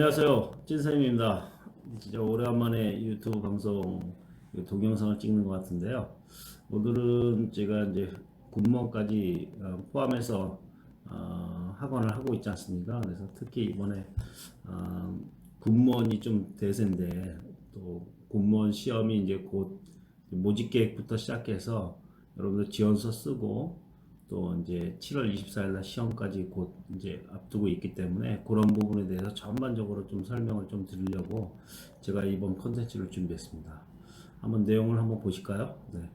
안녕하세요. 찐쌤입니다. 진짜 오래간만에 유튜브 방송 그 동영상을 찍는 것 같은데요. 오늘은 제가 이제 군무원까지 어, 포함해서 어, 학원을 하고 있지 않습니까? 그래서 특히 이번에 어, 군무원이 좀 대세인데 또 군무원 시험이 이제 곧 모집 계획부터 시작해서 여러분들 지원서 쓰고 또 이제 7월 24일 날 시험까지 곧 이제 앞두고 있기 때문에 그런 부분에 대해서 전반적으로 좀 설명을 좀 드리려고 제가 이번 컨텐츠를 준비했습니다. 한번 내용을 한번 보실까요? 네.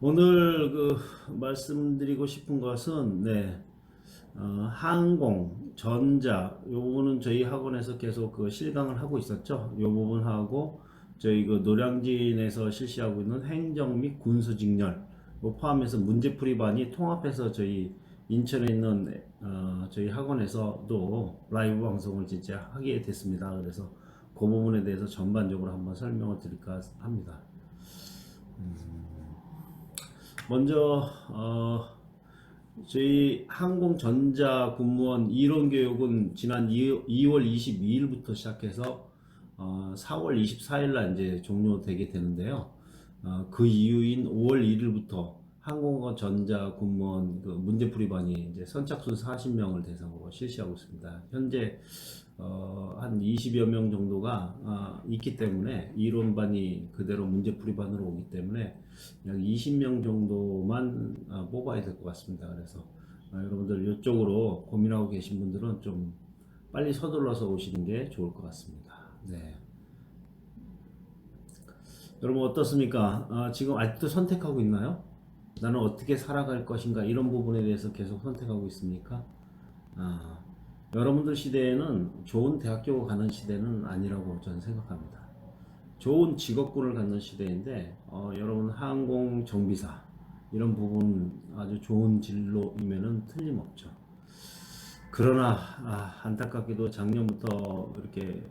오늘 그 말씀드리고 싶은 것은 네. 어, 항공, 전자, 요 부분은 저희 학원에서 계속 그 실강을 하고 있었죠. 요 부분하고 저희 그 노량진에서 실시하고 있는 행정 및 군수 직렬 뭐 포함해서 문제풀이반이 통합해서 저희 인천에 있는 어, 저희 학원에서도 라이브 방송을 진짜 하게 됐습니다. 그래서 그 부분에 대해서 전반적으로 한번 설명을 드릴까 합니다. 음, 먼저 어, 저희 항공전자 군무원 이론 교육은 지난 2월 22일부터 시작해서 어, 4월 24일 날 이제 종료되게 되는데요. 어, 그 이후인 5월 1일부터 항공과 전자 군무원 그 문제풀이반이 이제 선착순 40명을 대상으로 실시하고 있습니다. 현재 어, 한 20여 명 정도가 아, 있기 때문에 이론반이 그대로 문제풀이반으로 오기 때문에 약 20명 정도만 아, 뽑아야 될 것 같습니다. 그래서 아, 여러분들 이쪽으로 고민하고 계신 분들은 좀 빨리 서둘러서 오시는 게 좋을 것 같습니다. 네. 여러분 어떻습니까? 아, 지금 아직도 선택하고 있나요? 나는 어떻게 살아갈 것인가 이런 부분에 대해서 계속 선택하고 있습니까? 아, 여러분들 시대에는 좋은 대학교 가는 시대는 아니라고 저는 생각합니다. 좋은 직업군을 갖는 시대인데 어, 여러분 항공 정비사 이런 부분 아주 좋은 진로이면은 틀림없죠. 그러나 아, 안타깝게도 작년부터 이렇게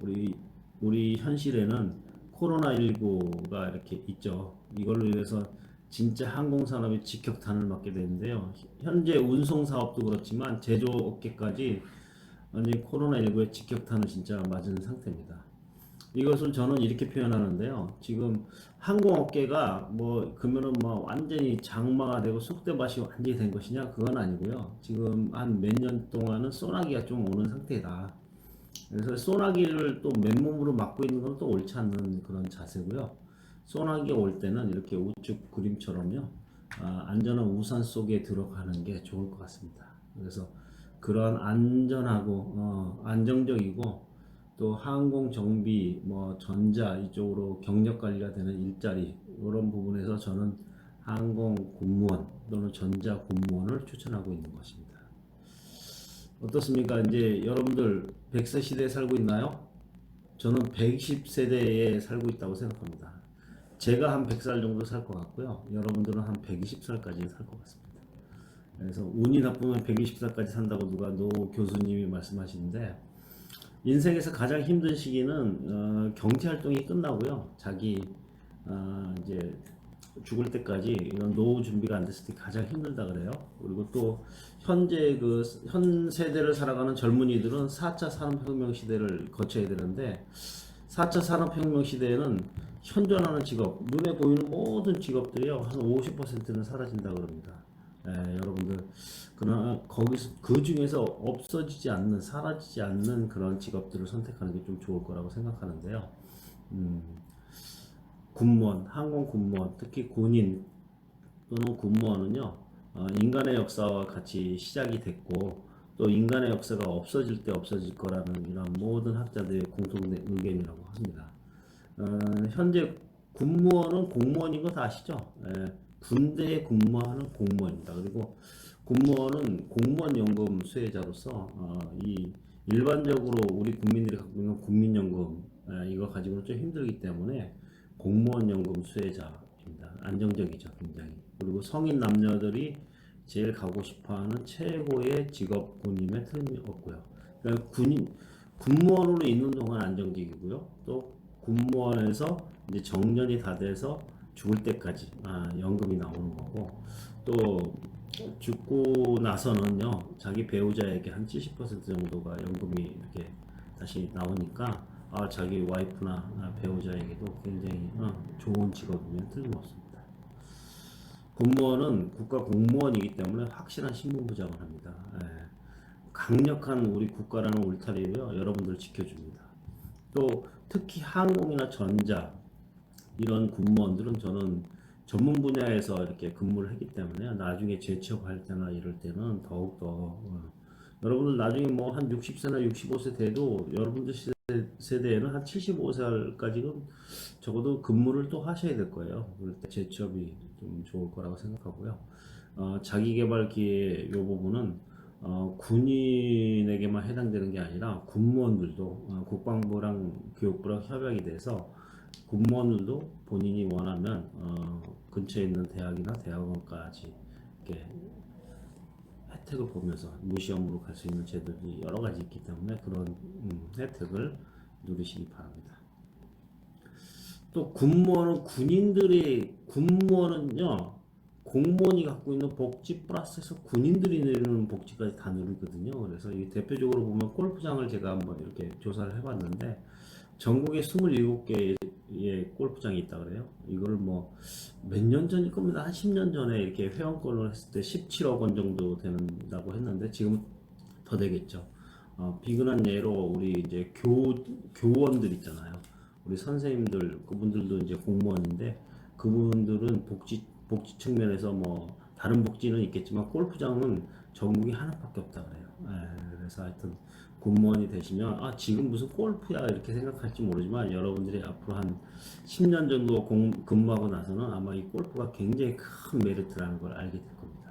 우리 우리 현실에는 코로나19가 이렇게 있죠. 이걸로 인해서 진짜 항공산업이 직격탄을 맞게 되는데요. 현재 운송 사업도 그렇지만 제조업계까지 완전히 코로나19의 직격탄을 진짜 맞은 상태입니다. 이것을 저는 이렇게 표현하는데요. 지금 항공업계가 뭐 그러면은 뭐 완전히 장마가 되고 쑥대밭이 완전히 된 것이냐 그건 아니고요. 지금 한 몇 년 동안은 소나기가 좀 오는 상태다. 그래서 소나기를 또 맨몸으로 맞고 있는 건 또 옳지 않는 그런 자세고요. 소나기가 올 때는 이렇게 우측 그림처럼요. 아, 안전한 우산 속에 들어가는 게 좋을 것 같습니다. 그래서 그런 안전하고 어, 안정적이고 또 항공 정비, 뭐 전자 이쪽으로 경력 관리가 되는 일자리 이런 부분에서 저는 항공 공무원 또는 전자 공무원을 추천하고 있는 것입니다. 어떻습니까? 이제 여러분들 100세 시대에 살고 있나요? 저는 120세대에 살고 있다고 생각합니다. 제가 한 100살 정도 살 것 같고요. 여러분들은 한 120살까지 살 것 같습니다. 그래서 운이 나쁘면 120살까지 산다고 누가 노 교수님이 말씀하시는데 인생에서 가장 힘든 시기는 어, 경제 활동이 끝나고요. 자기 어, 이제 죽을 때까지 이런 노후 준비가 안 됐을 때 가장 힘들다 그래요. 그리고 또 현재 그 현 세대를 살아가는 젊은이들은 4차 산업혁명 시대를 거쳐야 되는데 4차 산업혁명 시대에는 현존하는 직업, 눈에 보이는 모든 직업들이요 한 50%는 사라진다 그럽니다. 예, 여러분들 그러나 거기서 그 중에서 없어지지 않는 사라지지 않는 그런 직업들을 선택하는 게 좀 좋을 거라고 생각하는데요. 음, 군무원, 항공 군무원, 특히 군인 또는 군무원은요 어, 인간의 역사와 같이 시작이 됐고 또 인간의 역사가 없어질 때 없어질 거라는 이런 모든 학자들의 공통 의견이라고 합니다. 어, 현재 군무원은 공무원인 거 다 아시죠? 예, 군대에 근무하는 공무원입니다. 그리고 공무원은 공무원 연금 수혜자로서 어, 이 일반적으로 우리 국민들이 갖고 있는 국민연금 예, 이거 가지고는 좀 힘들기 때문에 공무원 연금 수혜자입니다. 안정적이죠, 굉장히. 그리고 성인 남녀들이 제일 가고 싶어하는 최고의 직업 군임에 틀림이 없고요. 그러니까 군인 군무원으로 있는 동안 안정적이고요. 또 군무원에서 이제 정년이 다 돼서 죽을 때까지 아, 연금이 나오는 거고 또 죽고 나서는요 자기 배우자에게 한 70% 정도가 연금이 이렇게 다시 나오니까 아 자기 와이프나 아, 배우자에게도 굉장히 어, 좋은 직업이면 틀림없습니다. 공무원은 국가 공무원이기 때문에 확실한 신분부장을 합니다. 예. 강력한 우리 국가라는 울타리로요 여러분들 지켜줍니다. 또 특히 항공이나 전자 이런 공무원들은 저는 전문 분야에서 이렇게 근무를 했기 때문에 나중에 재취업할 때나 이럴 때는 더욱더 어, 여러분들 나중에 뭐 한 60세나 65세 돼도 여러분들 시대, 세대에는 한 75살까지는 적어도 근무를 또 하셔야 될 거예요. 그럴 때 재취업이 좀 좋을 거라고 생각하고요. 어, 자기개발 기회 이 부분은 어, 군인에게만 해당되는 게 아니라 군무원들도 어, 국방부랑 교육부랑 협약이 돼서 군무원들도 본인이 원하면 어, 근처에 있는 대학이나 대학원까지 이렇게 혜택을 보면서 무시험으로 갈 수 있는 제도들이 여러 가지 있기 때문에 그런 음, 혜택을 누리시기 바랍니다. 또 군무원은 군인들이 군무원은요 공무원이 갖고 있는 복지 플러스해서 군인들이 내리는 복지까지 다 누리거든요. 그래서 이 대표적으로 보면 골프장을 제가 한번 이렇게 조사를 해봤는데 전국에 27개의 골프장이 있다 그래요. 이걸 뭐몇 년 전일 겁니다. 한 10년 전에 이렇게 회원권을 했을 때 17억 원 정도 된다고 했는데 지금 더 되겠죠. 어, 비근한 예로 우리 이제 교 교원들 있잖아요. 우리 선생님들 그분들도 이제 공무원인데 그분들은 복지 복지 측면에서 뭐 다른 복지는 있겠지만 골프장은 전국에 하나밖에 없다 그래요. 예, 그래서 하여튼 공무원이 되시면 아 지금 무슨 골프야 이렇게 생각할지 모르지만 여러분들이 앞으로 한 10년 정도 공, 근무하고 나서는 아마 이 골프가 굉장히 큰 메리트라는 걸 알게 될 겁니다.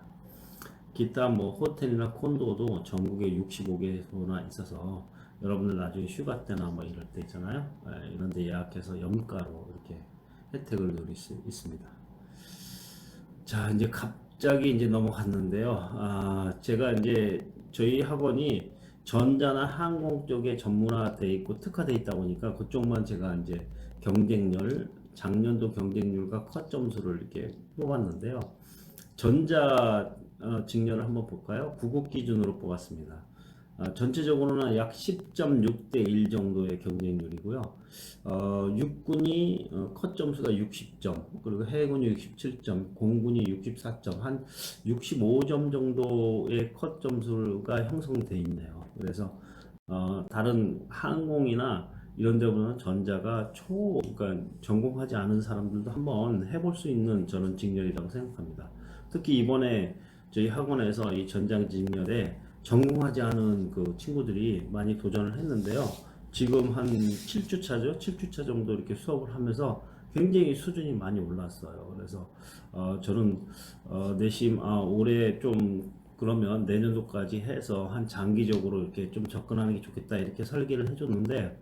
기타 뭐 호텔이나 콘도도 전국에 65개소나 있어서 여러분들 나중에 휴가 때나 뭐 이럴 때 있잖아요. 예, 이런 데 예약해서 연가로 이렇게 혜택을 누릴 수 있습니다. 자, 이제 갑자기 이제 넘어갔는데요. 아, 제가 이제 저희 학원이 전자나 항공 쪽에 전문화돼 있고 특화돼 있다 보니까 그쪽만 제가 이제 경쟁률, 작년도 경쟁률과 컷 점수를 이렇게 뽑았는데요. 전자 어, 직렬을 한번 볼까요? 구급 기준으로 뽑았습니다. 아, 전체적으로는 약 10.6 대 1 정도의 경쟁률이고요. 어, 육군이 어, 컷 점수가 60점, 그리고 해군이 67점, 공군이 64점, 한 65점 정도의 컷 점수가 형성돼 있네요. 그래서 어, 다른 항공이나 이런 데보다는 전자가 초, 그러니까 전공하지 않은 사람들도 한번 해볼 수 있는 저는 직렬이라고 생각합니다. 특히 이번에 저희 학원에서 이 전장 직렬에 전공하지 않은 그 친구들이 많이 도전을 했는데요. 지금 한 7주차죠. 7주차 정도 이렇게 수업을 하면서 굉장히 수준이 많이 올랐어요. 그래서 어, 저는 어, 내심 아, 올해 좀 그러면 내년도까지 해서 한 장기적으로 이렇게 좀 접근하는 게 좋겠다 이렇게 설계를 해줬는데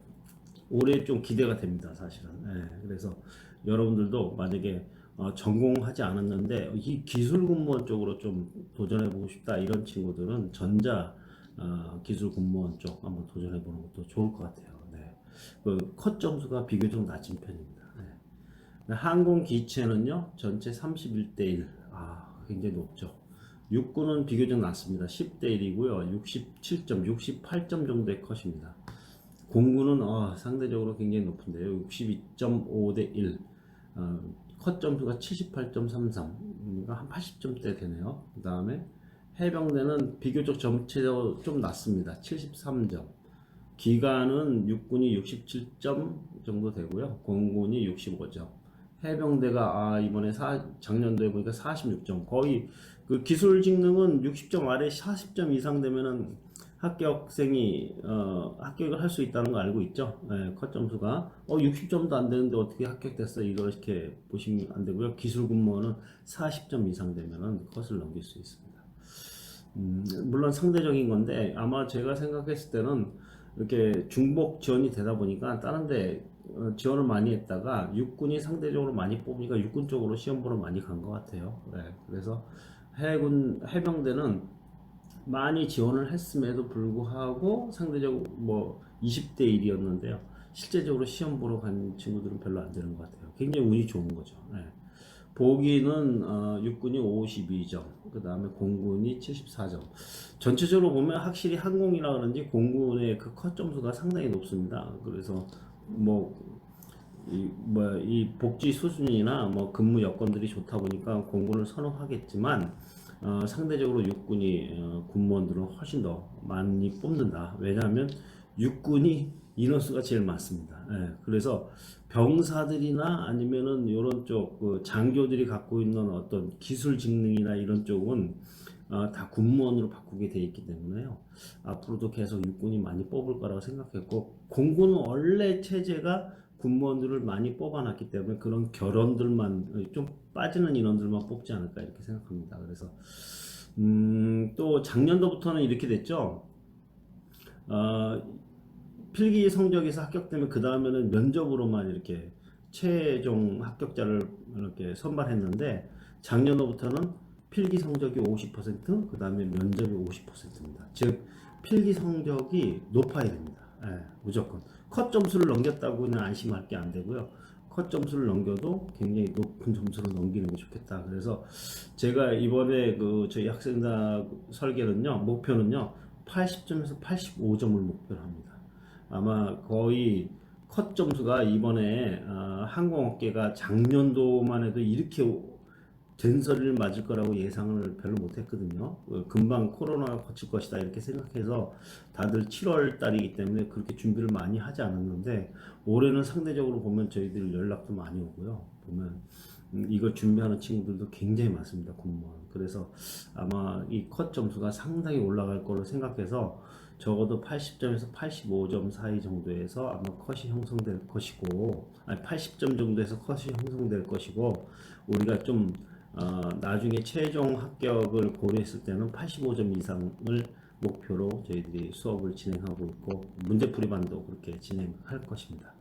올해 좀 기대가 됩니다 사실은 예, 그래서 여러분들도 만약에 어, 전공하지 않았는데 이 기술 공무원 쪽으로 좀 도전해 보고 싶다 이런 친구들은 전자 어, 기술 공무원 쪽 한번 도전해 보는 것도 좋을 것 같아요. 네. 그컷 점수가 비교적 낮은 편입니다. 네. 항공 기체는요 전체 31대 1, 아 굉장히 높죠. 육군은 비교적 낮습니다. 10대 1이고요. 67점, 68점 정도의 컷입니다. 공군은 어, 상대적으로 굉장히 높은데요. 62.5 대 1. 어, 컷 점수가 78.33. 그러니까 한 80점대 되네요. 그 다음에 해병대는 비교적 전체적으로 좀 낮습니다. 73점. 기간은 육군이 67점 정도 되고요. 공군이 65점. 해병대가 아 이번에 사, 작년도에 보니까 46점. 거의 그 기술 직능은 60점 아래 40점 이상 되면은 합격생이 어, 합격을 할 수 있다는 거 알고 있죠? 네, 컷 점수가 어 60점도 안 되는데 어떻게 합격됐어? 이렇게 보시면 안 되고요. 기술 공무원은 40점 이상 되면은 컷을 넘길 수 있습니다. 음, 물론 상대적인 건데 아마 제가 생각했을 때는 이렇게 중복 지원이 되다 보니까 다른데 어, 지원을 많이 했다가 육군이 상대적으로 많이 뽑으니까 육군 쪽으로 시험 보러 많이 간 것 같아요. 네, 그래서 해군 해병대는 많이 지원을 했음에도 불구하고 상대적으로 뭐 20대 1이었는데요. 실제적으로 시험 보러 간 친구들은 별로 안 되는 것 같아요. 굉장히 운이 좋은 거죠. 네. 보기는 어, 육군이 52점, 그 다음에 공군이 74점. 전체적으로 보면 확실히 항공이라 그런지 공군의 그 컷 점수가 상당히 높습니다. 그래서 뭐 이, 뭐, 이 복지 수준이나 뭐 근무 여건들이 좋다 보니까 공군을 선호하겠지만, 어, 상대적으로 육군이, 어, 군무원들은 훨씬 더 많이 뽑는다. 왜냐하면 육군이 인원수가 제일 많습니다. 예, 그래서 병사들이나 아니면은 이런 쪽, 그 장교들이 갖고 있는 어떤 기술 직능이나 이런 쪽은 어, 다 군무원으로 바꾸게 돼 있기 때문에요. 앞으로도 계속 육군이 많이 뽑을 거라고 생각했고, 공군은 원래 체제가 군무원들을 많이 뽑아놨기 때문에 그런 결원들만 좀 빠지는 인원들만 뽑지 않을까 이렇게 생각합니다. 그래서 음, 또 작년도부터는 이렇게 됐죠. 어, 필기 성적에서 합격되면 그 다음에는 면접으로만 이렇게 최종 합격자를 이렇게 선발했는데 작년도부터는 필기 성적이 50%, 그 다음에 면접이 50%입니다. 즉 필기 성적이 높아야 됩니다. 예, 무조건. 컷 점수를 넘겼다고는 안심할 게 안 되고요. 컷 점수를 넘겨도 굉장히 높은 점수를 넘기는 게 좋겠다. 그래서 제가 이번에 그 저희 학생단 설계는요, 목표는요, 80점에서 85점을 목표로 합니다. 아마 거의 컷 점수가 이번에 어, 항공업계가 작년도만 해도 이렇게 된소리를 맞을 거라고 예상을 별로 못했거든요. 어, 금방 코로나가 거칠 것이다 이렇게 생각해서 다들 7월 달이기 때문에 그렇게 준비를 많이 하지 않았는데 올해는 상대적으로 보면 저희들 연락도 많이 오고요. 보면 음, 이거 준비하는 친구들도 굉장히 많습니다. 공무원. 그래서 아마 이 컷 점수가 상당히 올라갈 걸로 생각해서 적어도 80점에서 85점 사이 정도에서 아마 컷이 형성될 것이고 아니 80점 정도에서 컷이 형성될 것이고 우리가 좀 어, 나중에 최종 합격을 고려했을 때는 85점 이상을 목표로 저희들이 수업을 진행하고 있고 문제풀이반도 그렇게 진행할 것입니다.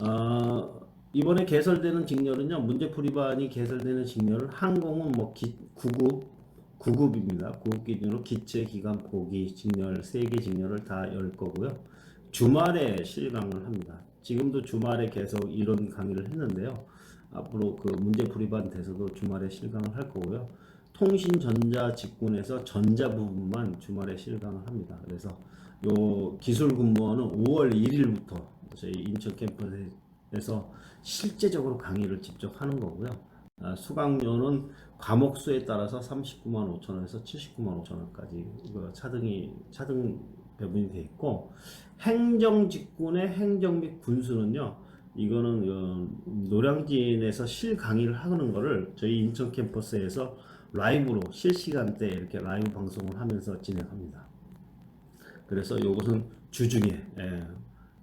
어, 이번에 개설되는 직렬은요 문제풀이반이 개설되는 직렬은 항공은 뭐 기, 9급 9급입니다. 9급 기준으로 기체 기간 보기 직렬 3개 직렬을 다 열 거고요. 주말에 실강을 합니다. 지금도 주말에 계속 이런 강의를 했는데요. 앞으로 그 문제풀이반 돼서도 주말에 실강을 할 거고요. 통신 전자 직군에서 전자 부분만 주말에 실강을 합니다. 그래서 요 기술 근무원은 5월 1일부터 저희 인천 캠퍼스에서 실제적으로 강의를 직접 하는 거고요. 아, 수강료는 과목 수에 따라서 39만 5천 원에서 79만 5천 원까지 그 차등이 차등 배분이 돼 있고 행정 직군의 행정 및 군수는요. 이거는 어, 노량진에서 실 강의를 하는 거를 저희 인천 캠퍼스에서 라이브로 실시간대 이렇게 라이브 방송을 하면서 진행합니다. 그래서 이것은 주중에 예,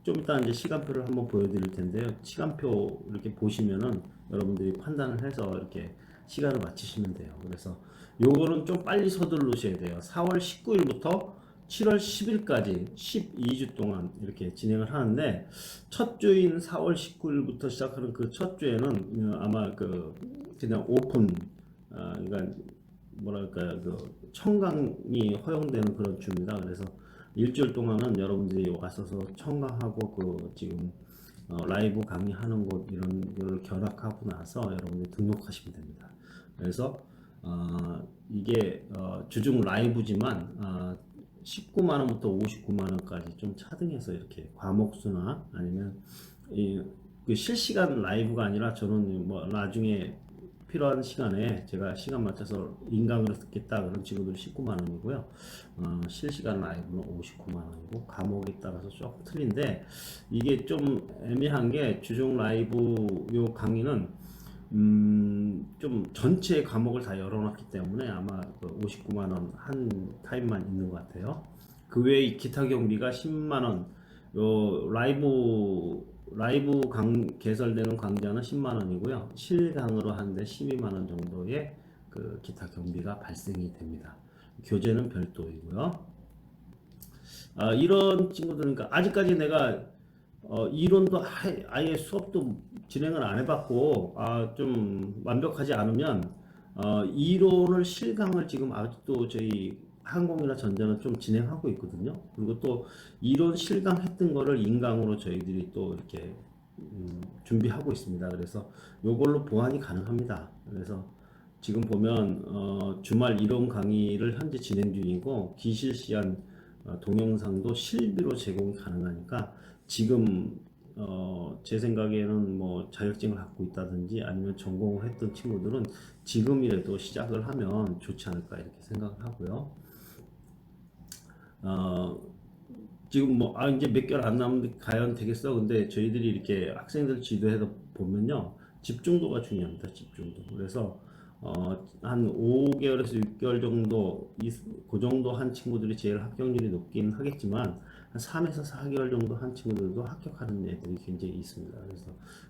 좀 이따 이제 시간표를 한번 보여드릴 텐데요. 시간표 이렇게 보시면은 여러분들이 판단을 해서 이렇게 시간을 맞추시면 돼요. 그래서 요거는 좀 빨리 서두르셔야 돼요. 4월 19일부터 7월 10일까지 12주 동안 이렇게 진행을 하는데 첫 주인 4월 19일부터 시작하는 그 첫 주에는 어, 아마 그 그냥 오픈 아 그러니까 뭐랄까 그 청강이 허용되는 그런 주입니다. 그래서 일주일 동안은 여러분들이 왔어서 청강하고 그 지금 어, 라이브 강의하는 곳 이런 거를 결합하고 나서 여러분들이 등록하시면 됩니다. 그래서 어, 이게 어, 주중 라이브지만 어, 19만 원부터 59만 원까지 좀 차등해서 이렇게 과목 수나 아니면 이, 그 실시간 라이브가 아니라 저는 뭐 나중에 필요한 시간에 제가 시간 맞춰서 인강으로 듣겠다 그런 친구들 19만 원이고요. 어, 실시간 라이브는 59만 원이고 과목에 따라서 조금 틀린데 이게 좀 애매한 게 주중 라이브 요 강의는 음, 좀 전체 과목을 다 열어놨기 때문에 아마 그 59만 원 한 타임만 있는 것 같아요. 그 외에 기타 경비가 10만 원, 요 라이브 라이브 강 개설되는 강좌는 10만 원이고요. 실강으로 하는데 12만 원 정도의 그 기타 경비가 발생이 됩니다. 교재는 별도이고요. 아, 이런 친구들은 그러니까 아직까지 내가 어, 이론도 아예, 수업도 진행을 안 해봤고 아, 좀 완벽하지 않으면 어, 이론을 실강을 지금 아직도 저희 항공이나 전자는 좀 진행하고 있거든요. 그리고 또 이론 실강했던 거를 인강으로 저희들이 또 이렇게 음, 준비하고 있습니다. 그래서 요걸로 보완이 가능합니다. 그래서 지금 보면 어, 주말 이론 강의를 현재 진행 중이고 기실시한 어, 동영상도 실비로 제공이 가능하니까 지금 어, 제 생각에는 뭐 자격증을 갖고 있다든지 아니면 전공을 했던 친구들은 지금이라도 시작을 하면 좋지 않을까 이렇게 생각을 하고요. 어, 지금 뭐, 아, 이제 몇 개월 안 남았는데 과연 되겠어? 근데 저희들이 이렇게 학생들 지도해서 보면요. 집중도가 중요합니다. 집중도. 그래서, 어, 한 5개월에서 6개월 정도, 이, 그 정도 한 친구들이 제일 합격률이 높긴 하겠지만, 한 3에서 4개월 정도 한 친구들도 합격하는 애들이 굉장히 있습니다. 그래서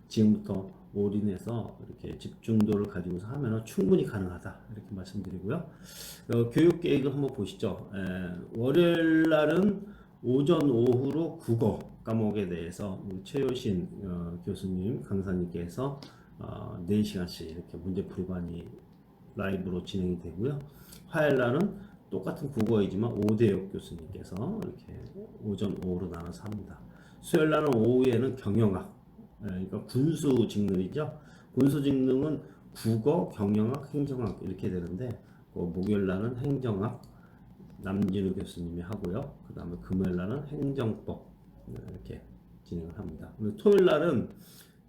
지금부터 올인해서 이렇게 집중도를 가지고서 하면 충분히 가능하다. 이렇게 말씀드리고요. 어, 교육 계획을 한번 보시죠. 에, 월요일 날은 오전 오후로 국어 과목에 대해서 최효신 어, 교수님 강사님께서 어, 4시간씩 이렇게 문제 풀이반이 라이브로 진행이 되고요. 화요일 날은 똑같은 국어이지만 오대혁 교수님께서 이렇게 오전 오후로 나눠서 합니다. 수요일 날은 오후에는 경영학, 예, 그러니까 군수 직능이죠. 군수 직능은 국어, 경영학, 행정학 이렇게 되는데 그 목요일 날은 행정학 남진우 교수님이 하고요. 그 다음에 금요일 날은 행정법 네, 이렇게 진행을 합니다. 토요일 날은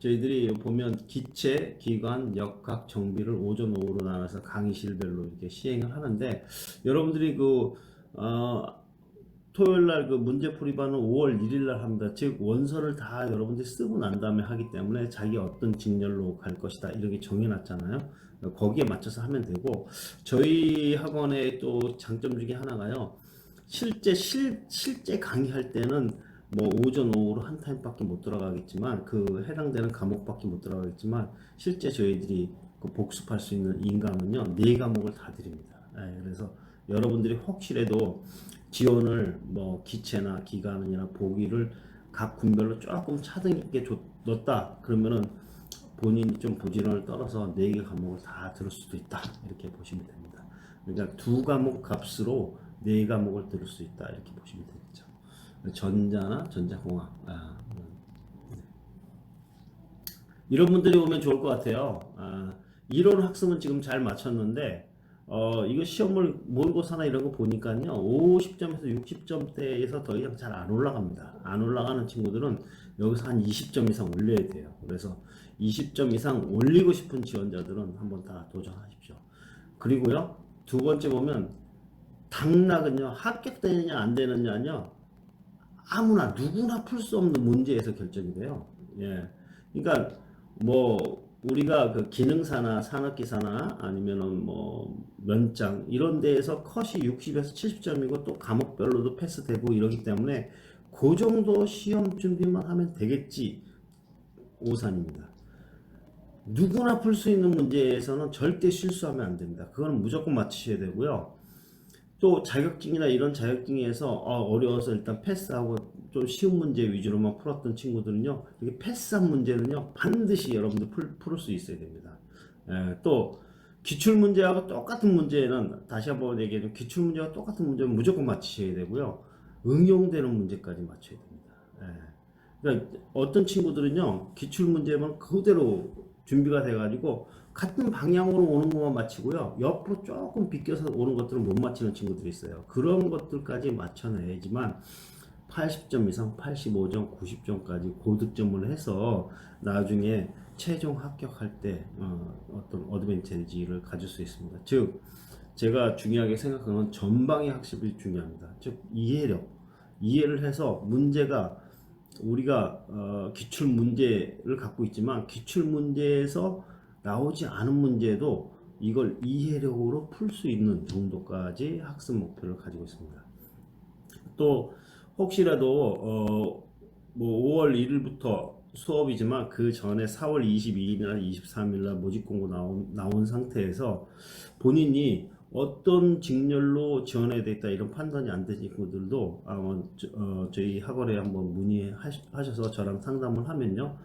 저희들이 보면 기체, 기관, 역학, 정비를 오전, 오후로 나눠서 강의실별로 이렇게 시행을 하는데 여러분들이 그 어, 토요일 날 그 문제 풀이반은 5월 1일 날 합니다. 즉 원서를 다 여러분들이 쓰고 난 다음에 하기 때문에 자기 어떤 직렬로 갈 것이다 이렇게 정해놨잖아요. 거기에 맞춰서 하면 되고 저희 학원의 또 장점 중에 하나가요. 실제 실 실제 강의할 때는 뭐 오전 오후로 한 타임밖에 못 들어가겠지만 그 해당되는 과목밖에 못 들어가겠지만 실제 저희들이 그 복습할 수 있는 인강은요 네 과목을 다 드립니다. 예, 그래서 여러분들이 혹시라도 지원을 뭐 기체나 기관이나 보기를 각 군별로 조금 차등 있게 줬- 넣었다 그러면은 본인이 좀 부지런을 떨어서 네 개 과목을 다 들을 수도 있다 이렇게 보시면 됩니다. 그러니까 두 과목 값으로 네 과목을 들을 수 있다 이렇게 보시면 되겠죠. 전자나 전자공학 아, 음. 이런 분들이 오면 좋을 것 같아요. 아, 이론 학습은 지금 잘 맞췄는데 어, 이거 시험을 모의고사나 이런 거 보니까요 50점에서 60점대에서 더 이상 잘 안 올라갑니다. 안 올라가는 친구들은 여기서 한 20점 이상 올려야 돼요. 그래서 20점 이상 올리고 싶은 지원자들은 한번 다 도전하십시오. 그리고요 두 번째 보면 당락은요 합격되느냐 안 되느냐는요 아무나 누구나 풀 수 없는 문제에서 결정이 돼요. 예. 그러니까 뭐 우리가 그 기능사나 산업기사나 아니면은 뭐 면장 이런 데에서 컷이 60에서 70점이고 또 과목별로도 패스되고 이러기 때문에 그 정도 시험 준비만 하면 되겠지 오산입니다. 누구나 풀 수 있는 문제에서는 절대 실수하면 안 됩니다. 그건 무조건 맞추셔야 되고요. 또 자격증이나 이런 자격증에서 어, 어려워서 일단 패스하고 좀 쉬운 문제 위주로만 풀었던 친구들은요 이게 패스한 문제는요 반드시 여러분들 풀, 풀을 수 있어야 됩니다. 예, 또 기출 문제하고 똑같은 문제는 다시 한번 얘기해도 기출 문제와 똑같은 문제는 무조건 맞추셔야 되고요. 응용되는 문제까지 맞춰야 됩니다. 예. 그러니까 어떤 친구들은요 기출 문제만 그대로 준비가 돼가지고 같은 방향으로 오는 것만 맞히고요. 옆으로 조금 비껴서 오는 것들은 못 맞히는 친구들이 있어요. 그런 것들까지 맞춰내야지만 80점 이상 85점, 90점까지 고득점을 해서 나중에 최종 합격할 때 어, 떤 어드밴티지를 가질 수 있습니다. 즉 제가 중요하게 생각하는 전방의 학습이 중요합니다. 즉 이해력, 이해를 해서 문제가 우리가 어, 기출 문제를 갖고 있지만 기출 문제에서 나오지 않은 문제도 이걸 이해력으로 풀 수 있는 정도까지 학습 목표를 가지고 있습니다. 또 혹시라도 어, 뭐 5월 1일부터 수업이지만 그 전에 4월 22일이나 23일날 모집 공고 나온, 나온 상태에서 본인이 어떤 직렬로 지원해야 되겠다 이런 판단이 안 되신 분들도 아마 저, 어, 저희 학원에 한번 문의하셔서 저랑 상담을 하면요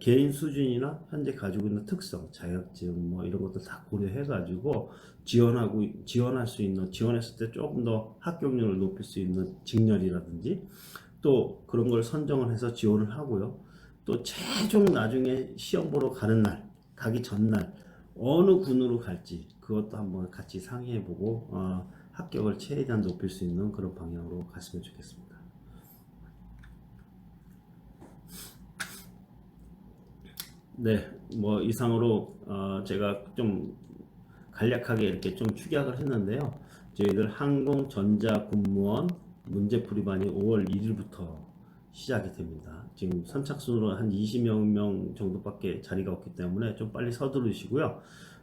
개인 수준이나 현재 가지고 있는 특성, 자격증 뭐 이런 것들 다 고려해 가지고 지원하고 지원할 수 있는 지원했을 때 조금 더 합격률을 높일 수 있는 직렬이라든지 또 그런 걸 선정을 해서 지원을 하고요. 또 최종 나중에 시험 보러 가는 날, 가기 전날 어느 군으로 갈지 그것도 한번 같이 상의해 보고 어, 합격을 최대한 높일 수 있는 그런 방향으로 갔으면 좋겠습니다. 네, 뭐 이상으로 어, 제가 좀 간략하게 이렇게 좀 축약을 했는데요. 저희들 항공 전자 군무원 문제풀이반이 5월 1일부터 시작이 됩니다. 지금 선착순으로 한 20여 명 정도밖에 자리가 없기 때문에 좀 빨리 서두르시고요.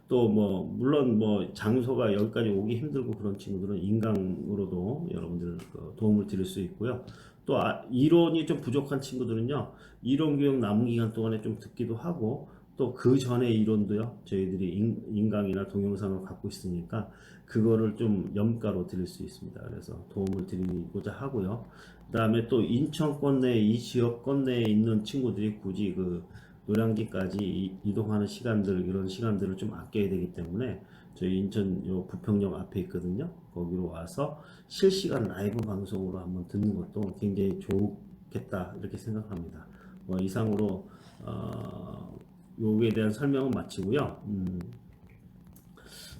또 뭐 물론 뭐 장소가 여기까지 오기 힘들고 그런 친구들은 인강으로도 여러분들 그 도움을 드릴 수 있고요. 또 아, 이론이 좀 부족한 친구들은요. 이론 교육 남은 기간 동안에 좀 듣기도 하고 또 그 전에 이론도요. 저희들이 인, 인강이나 동영상을 갖고 있으니까 그거를 좀 염가로 드릴 수 있습니다. 그래서 도움을 드리고자 하고요. 그 다음에 또 인천권 내 이 지역권 내에 있는 친구들이 굳이 그 노량진까지 이- 이동하는 시간들 이런 시간들을 좀 아껴야 되기 때문에 저희 인천 요 부평역 앞에 있거든요. 거기로 와서 실시간 라이브 방송으로 한번 듣는 것도 굉장히 좋겠다 이렇게 생각합니다. 뭐 이상으로 어, 요기에 대한 설명은 마치고요. 음,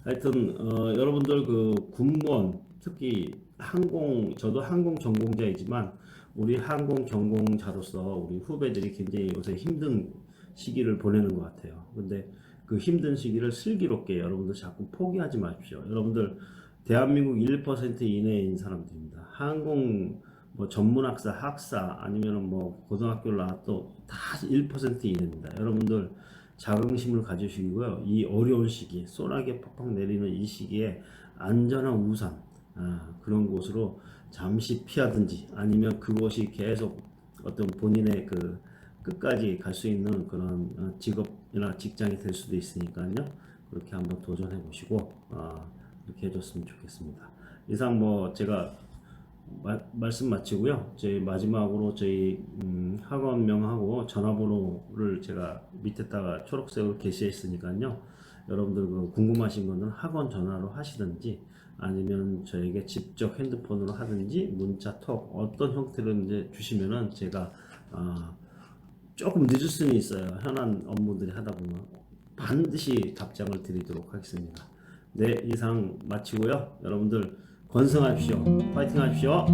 하여튼 어, 여러분들 그 군무원 특히 항공 저도 항공 전공자이지만 우리 항공 전공자로서 우리 후배들이 굉장히 요새 힘든 시기를 보내는 것 같아요. 근데 그 힘든 시기를 슬기롭게 여러분들 자꾸 포기하지 마십시오. 여러분들 대한민국 1% 이내인 사람들입니다. 항공 뭐 전문학사, 학사 아니면 뭐 고등학교를 나왔도 다1% 이내입니다. 여러분들 자긍심을 가지시고요. 이 어려운 시기, 소나기 팍팍 내리는 이 시기에 안전한 우산 아, 그런 곳으로 잠시 피하든지 아니면 그곳이 계속 어떤 본인의 그 끝까지 갈 수 있는 그런 어, 직업이나 직장이 될 수도 있으니까요. 그렇게 한번 도전해 보시고 아, 그렇게 해줬으면 좋겠습니다. 이상 뭐 제가 마- 말씀 마치고요. 저희 마지막으로 저희 음, 학원명하고 전화번호를 제가 밑에다가 초록색으로 게시했으니까요. 여러분들 그 궁금하신 거는 학원 전화로 하시든지 아니면 저에게 직접 핸드폰으로 하든지 문자 톡 어떤 형태로 이제 주시면은 제가 아, 조금 늦을 수는 있어요. 현안 업무들이 하다 보면 반드시 답장을 드리도록 하겠습니다. 네, 이상 마치고요. 여러분들 건승하십시오. 파이팅 하십시오.